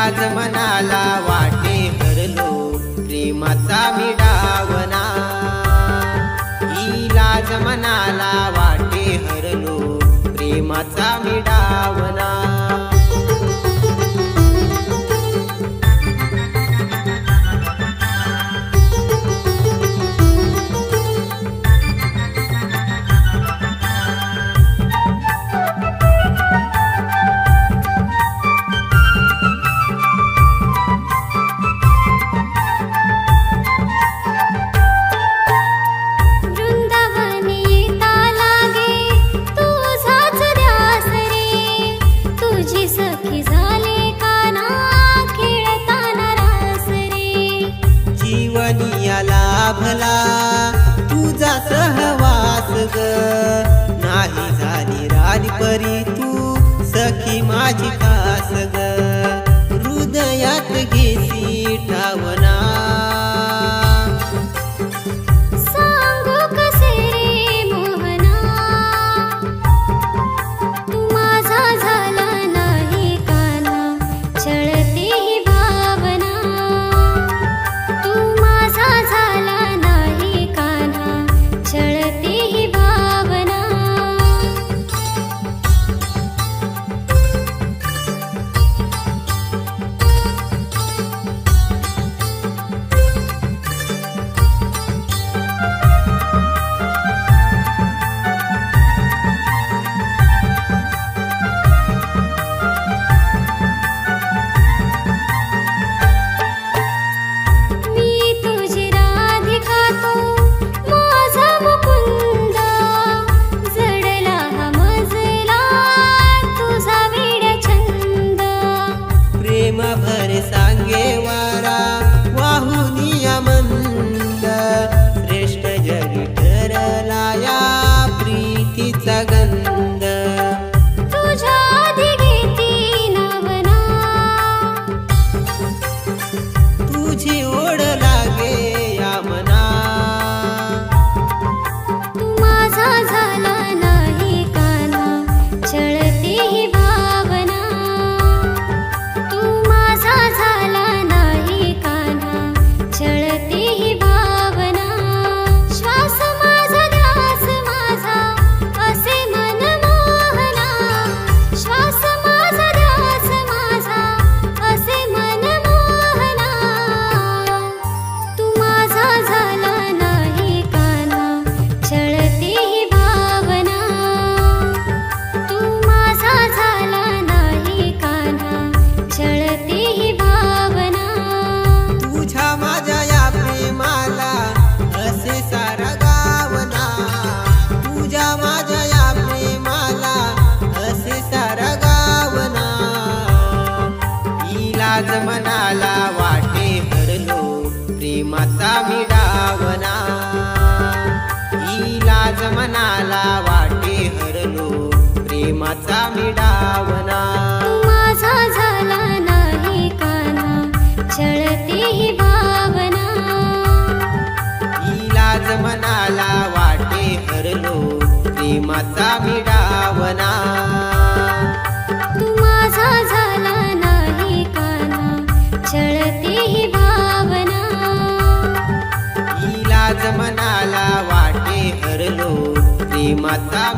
आज मनाला वाटे धरलो प्रेमाचा मिडावना. इलाज मनाला वाटे हरलो प्रेमाचा मिडा या भला तुझा सहवास ग. नाही झाली राणी परी तू. सखी माझी 我在。तुका मिळावना तू माझा झाला नाही छळते ही भावना. इलाज मनाला वाटे हरलो प्रेमाचा